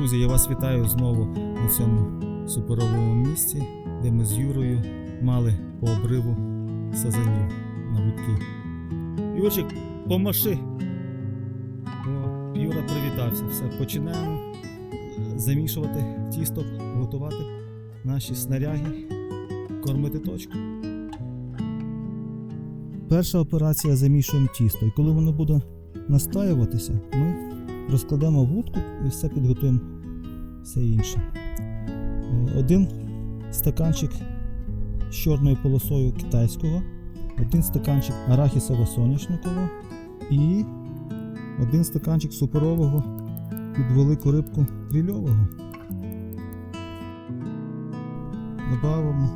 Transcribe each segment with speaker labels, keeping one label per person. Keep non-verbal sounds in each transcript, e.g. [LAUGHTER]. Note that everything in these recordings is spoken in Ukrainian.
Speaker 1: Друзі, я вас вітаю знову на цьому суперовому місці, де ми з Юрою мали по обриву сазанів на вудки. Юрчик, помаши. О, Юра привітався. Все, починаємо замішувати тісто, готувати наші снаряги, кормити точку. Перша операція замішуємо тісто. І коли воно буде настаюватися, ми розкладемо вудку і все підготуємо все інше. Е, Один стаканчик з чорною полосою китайського, один стаканчик арахісово-соняшникового і один стаканчик суперового під велику рибку крильового. Добавимо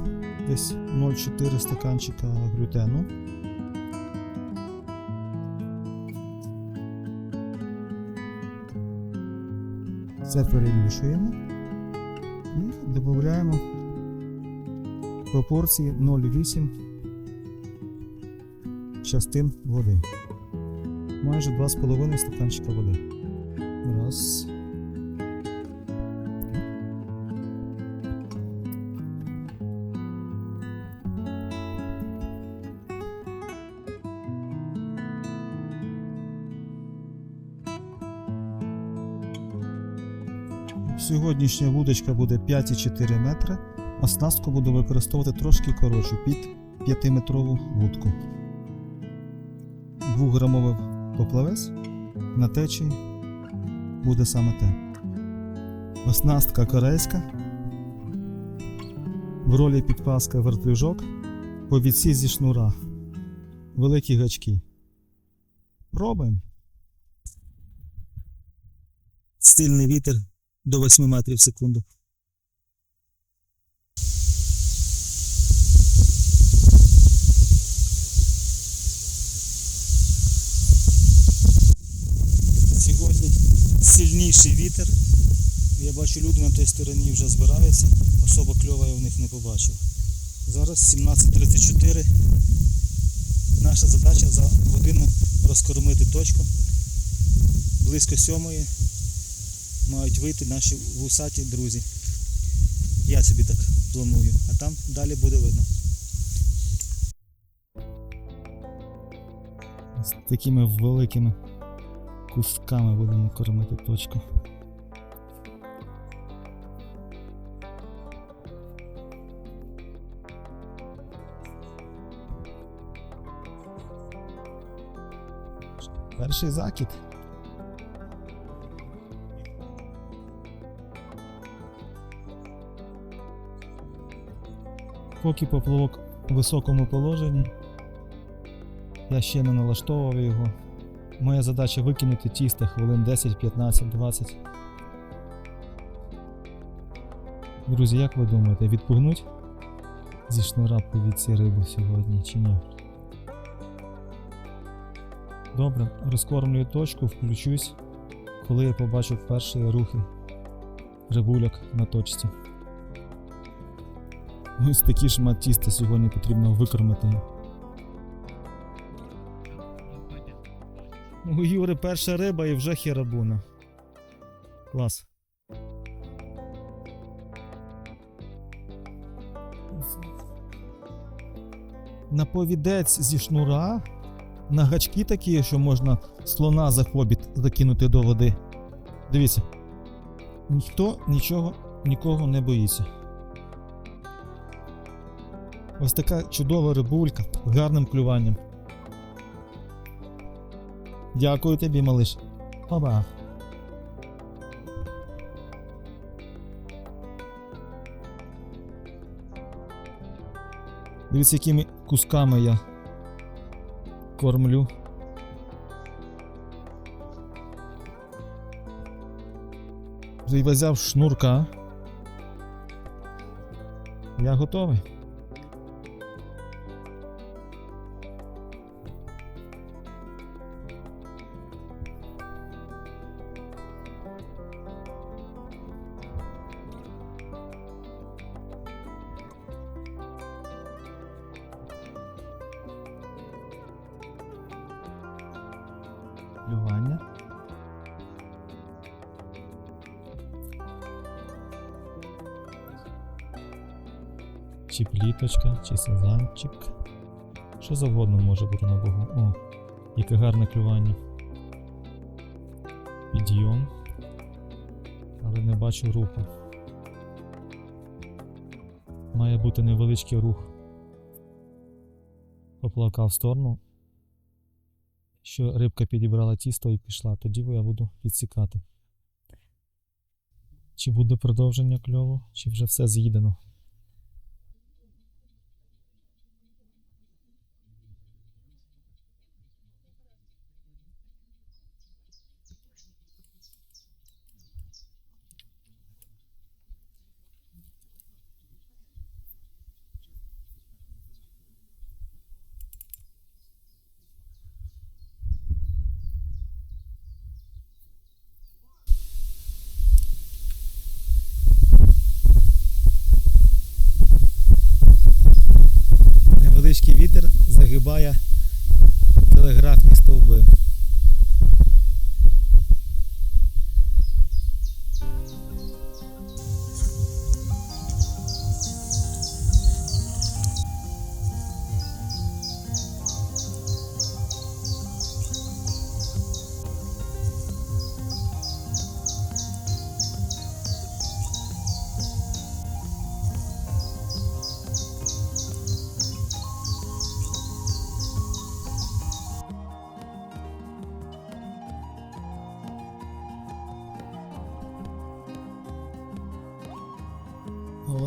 Speaker 1: десь 0,4 стаканчика глютену. Це перемішуємо і додаємо пропорції 0,8 частин води. Майже 2,5 стаканчика води. Раз. Сьогоднішня вудочка буде 5,4 метри. Оснастку буду використовувати трошки коротшу під 5-метрову вудку. 2-грамовий поплавець на течії буде саме те. Оснастка корейська. В ролі підпаска вертлюжок. Повідці зі шнура. Великі гачки. Пробуємо. Стильний вітер до 8 метрів в секунду. Сьогодні сильніший вітер. Я бачу, люди на той стороні вже збираються. Особо кльова я в них не побачив. Зараз 17.34. Наша задача за годину розкормити точку. Близько сьомої мають вийти наші вусаті друзі. Я собі так планую, а там далі буде видно. З такими великими кусками будемо кормити точку. Перший закид. Поки поплавок у високому положенні, я ще не налаштовував його. Моя задача викинути тісто хвилин 10, 15, 20. Друзі, як ви думаєте, відпугнуть зі шнура повідці рибу сьогодні чи ні? Добре, розкормлюю точку, включусь, коли я побачу перші рухи рибуляк на точці. Ось такі шмат тіста сьогодні потрібно викормити. У Юри перша риба і вже херабуна. Клас. На повідець зі шнура, на гачки такі, що можна слона за хобіт закинути до води. Дивіться. Ніхто нічого нікого не боїться. Ось така чудова рибулька з гарним клюванням. Дякую тобі, малиш. Па-ба. Дивіться, якими кусками я кормлю. Взяв шнурка. Я готовий. плювання. Чи пліточка, чи сазанчик. Що завгодно може бути на богу. О, яке гарне клювання. Підйом. Але не бачу руху. Має бути невеличкий рух. Поплакав в сторону що рибка підібрала тісто і пішла, тоді я буду відсікати. Чи буде продовження кльову, чи вже все з'їдено.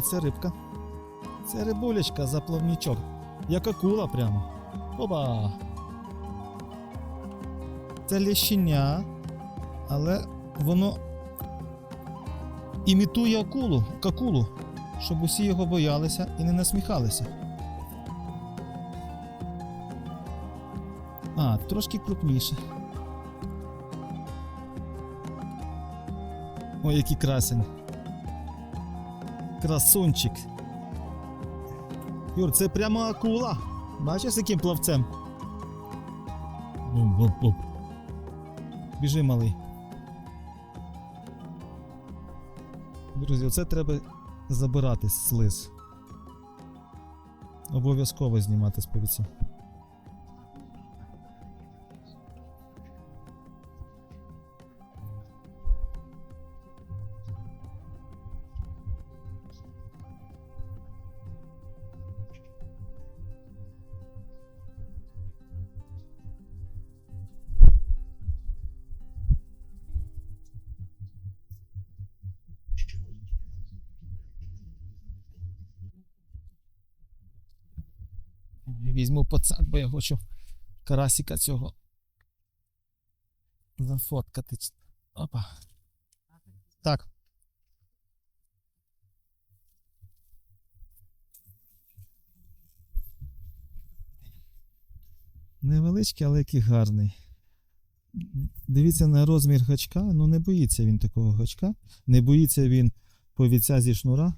Speaker 1: Це рибка. Це рибулечка за плавнічок. Як акула прямо. Оба! Це лещеня, але воно імітує акулу, какулу, щоб усі його боялися і не насміхалися. А, трошки крупніше. Ой, який красень. Красунчик. Юр, це прямо акула. Бачиш, з яким плавцем? Оп-оп-оп. Біжи, малий. Друзі, оце треба забирати слиз. Обов'язково знімати з повіця. Візьму пацак, бо я хочу карасіка цього зафоткати. Опа. Так. Невеличкий, але який гарний. Дивіться на розмір гачка, ну не боїться він такого гачка. Не боїться він повіця зі шнура.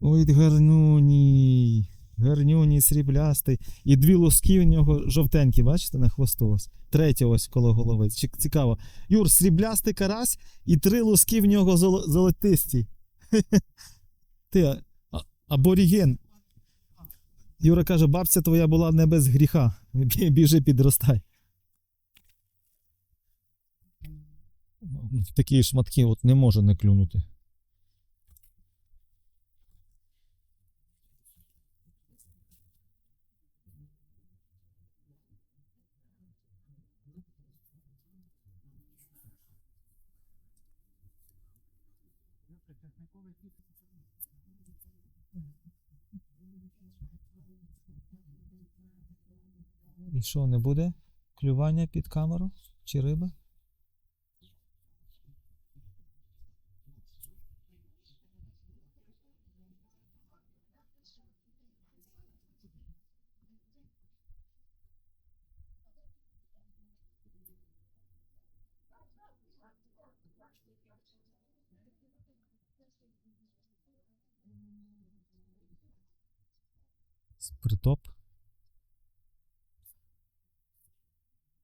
Speaker 1: Ой, гарнюній. Гарнюній сріблястий. І дві луски в нього жовтенькі, бачите, на хвосту ось. Третя ось коло голови. Цікаво. Юр, сріблястий карась і три луски в нього золо- золотисті. [LAUGHS] Ти аборіген. Юра каже, бабця твоя була не без гріха. [LAUGHS] Біжи, підростай. Такі шматки от не може не клюнути. І що, не буде клювання під камеру чи риби? Притоп.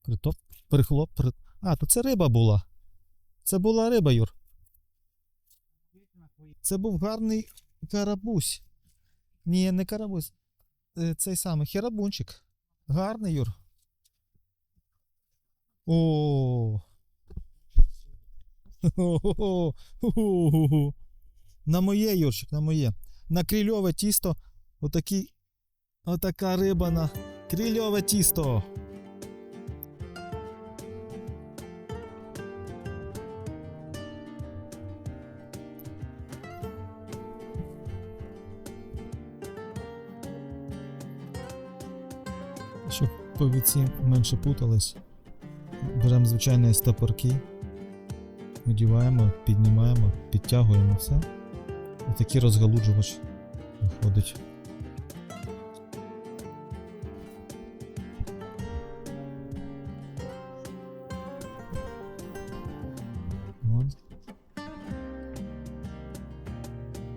Speaker 1: Притоп, прихлоп, при... А, то це риба була. Це була риба, Юр. Це був гарний карабусь.
Speaker 2: Ні, не карабусь. Е, Цей самий херабунчик. Гарний, Юр. О. [LAUGHS] На моє, Юрчик, на моє. На крильове тісто. Отакий. Отака риба на крильове тісто. Щоб повіці менше путались, беремо звичайні стопорки, одіваємо, піднімаємо, підтягуємо все. Отакий розгалуджувач виходить.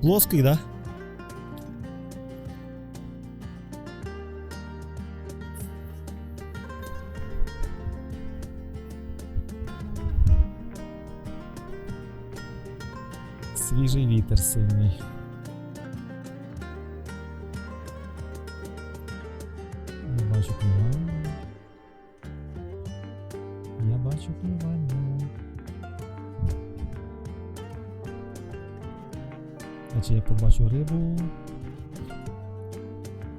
Speaker 2: Плоский, да? Свіжий вітер сильний. Побачу рибу?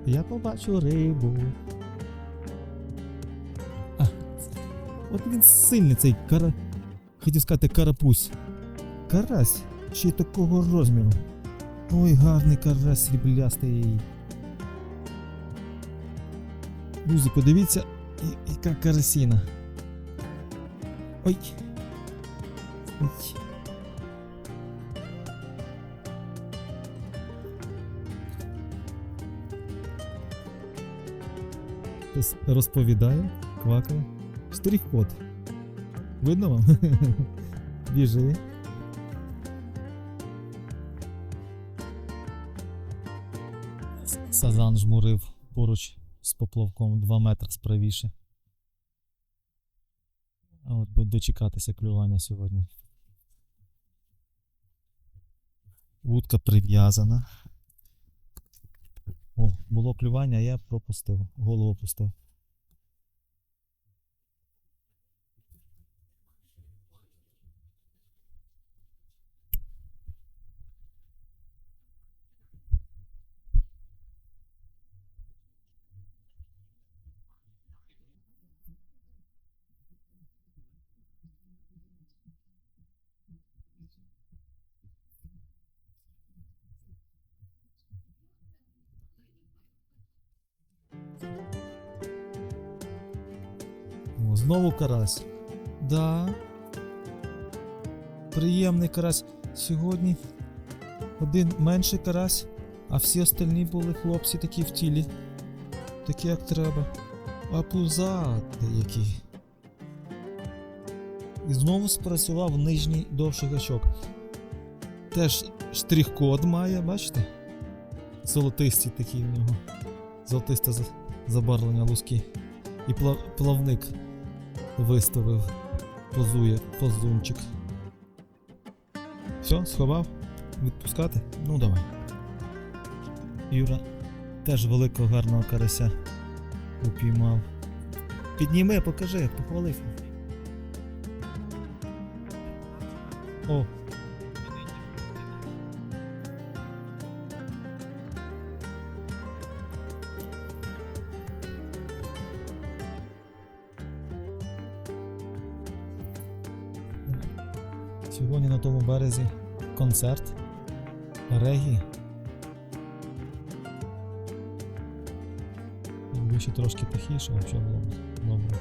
Speaker 2: Я побачу рибу. А, от він сильний цей кара. Хотів сказати карапусь. Карась ще й такого розміру. Ой, гарний карась сріблястий. Друзі, подивіться, яка карасіна. Ой. Ой. Хтось розповідає, квакає. Штрих-код. Видно вам? [LAUGHS] Біжи. Сазан жмурив поруч з поплавком 2 метри справіше. А от би дочекатися клювання сьогодні. Вудка прив'язана. Було клювання, я пропустив. Голову пустив. Знову карась. Да. Приємний карась. Сьогодні один менший карась, а всі остальні були хлопці такі в тілі. Такі як треба. А пузати які. І знову спрацював нижній довший гачок. Теж штрих-код має, бачите? Золотисті такі в нього. Золотисте забарвлення луски. І пла- плавник виставив. Позує позунчик. Все, сховав? Відпускати? Ну давай. Юра теж великого гарного карася упіймав. Підніми, покажи, похвалив. О. Сьогодні на тому березі концерт регі. Якби ще трошки тихіше, взагалі було б добре.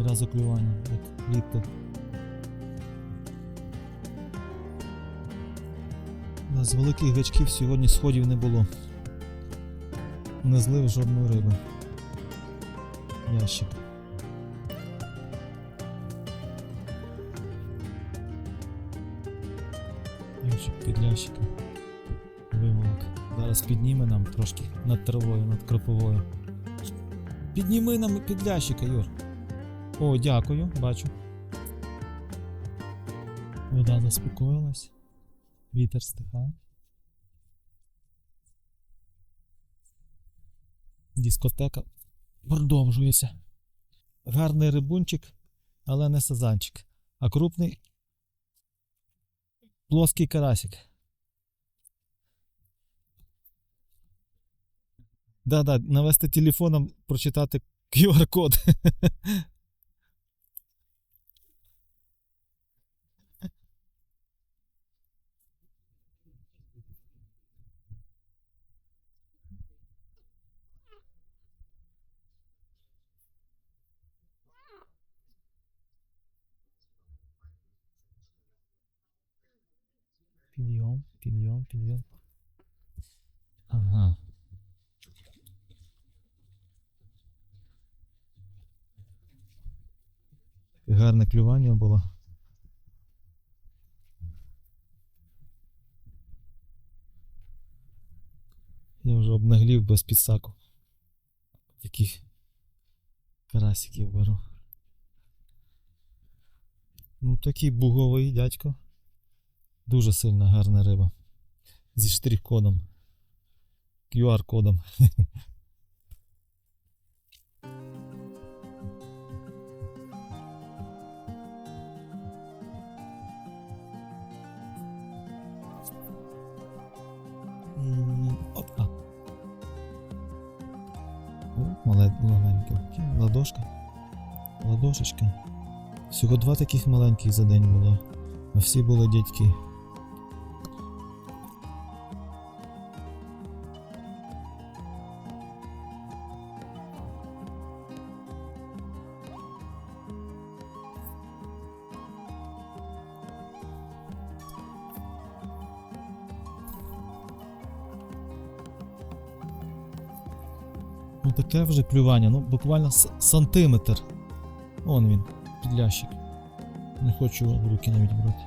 Speaker 2: Одразу клювання, як літко. Да, З великих гачків сьогодні сходів не було. Не злив жодної риби. Ящик. Ящик під ящиком. Вимолок. Зараз підніме нам трошки над травою, над кроповою. Підніми нам під ящика, Юр. О, дякую, бачу. Вода заспокоїлась. Вітер стихає. Дискотека продовжується. Гарний рибунчик, але не сазанчик. А крупний плоский карасик. Да-да, навести телефоном, прочитати QR-код. [LAUGHS] Підйом, підйом, підйом. Ага. Гарне клювання було. Я вже обнаглів без підсаку. Таких карасиків беру. Ну такий буговий дядько. Дуже сильна гарна риба. Зі штрих-кодом. QR-кодом. [LAUGHS] Маленька. Ладошка. Ладошечка. Всього два таких маленьких за день було. А всі були дядьки. Ну таке вже клювання, ну буквально сантиметр. Он він, підлящик. Не хочу руки навіть брати.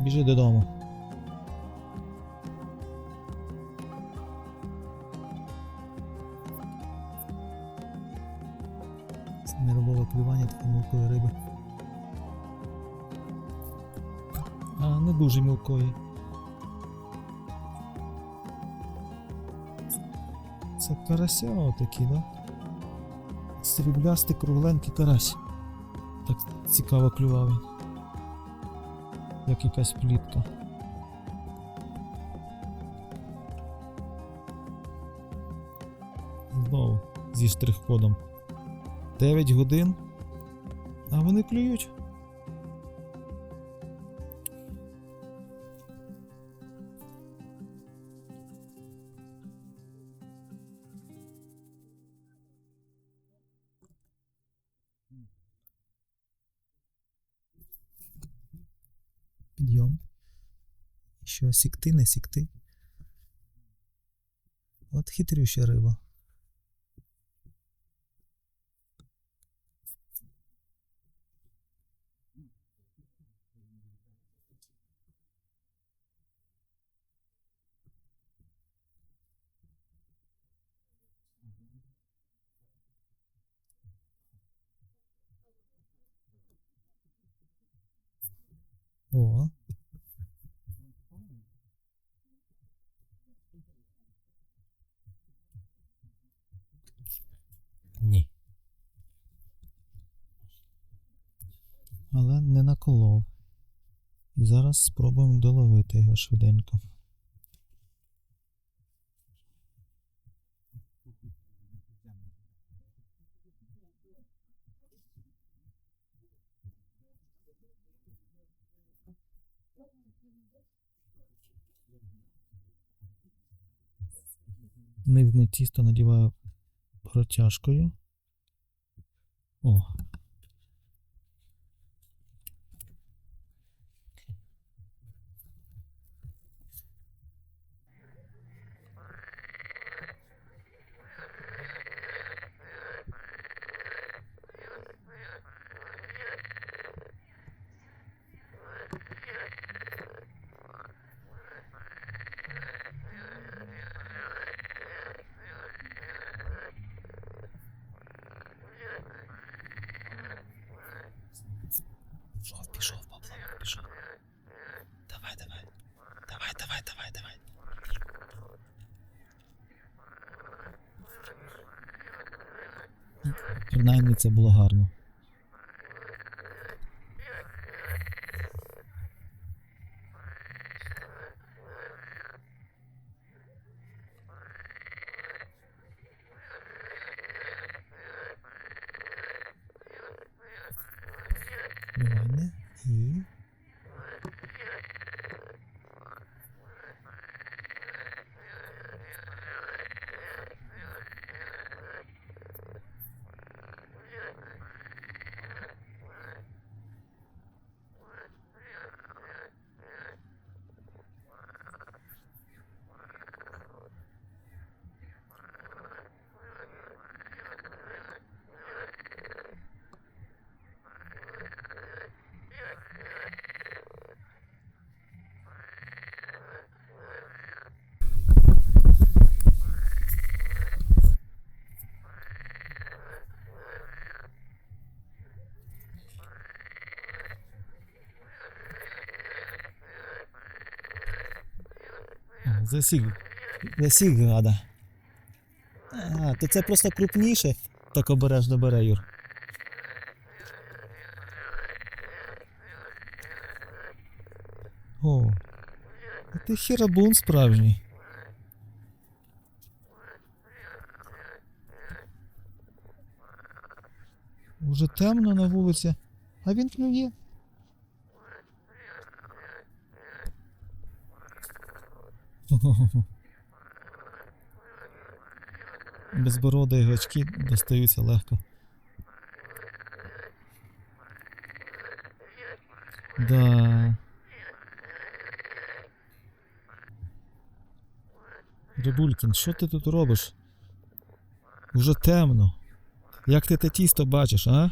Speaker 2: Біжи додому. Це Неробове клювання такої мілкої риби. А, не дуже мілкої. Це карася отакий, да? Сріблястий кругленький карась. Так цікаво клював. Як якась плітка. Знову зі штрих-кодом. 9 годин. А вони клюють. Сікти, не сікти? От хитрюща риба. О. Ні. Але не наколов. І зараз спробуємо доловити його швиденько. Нижнє тісто надіваю протяжкою. О. Принаймні це було гарно. Нормально. І. О, Засік. Засік гада. А, то це просто крупніше. Так обережно бере, Юр. О, а ти хірабун справжній. Уже темно на вулиці, а він клює. [LAUGHS] Безбороди гачки достаються легко. Да. Рибулькін, що ти тут робиш? Уже темно. Як ти те тісто бачиш, а?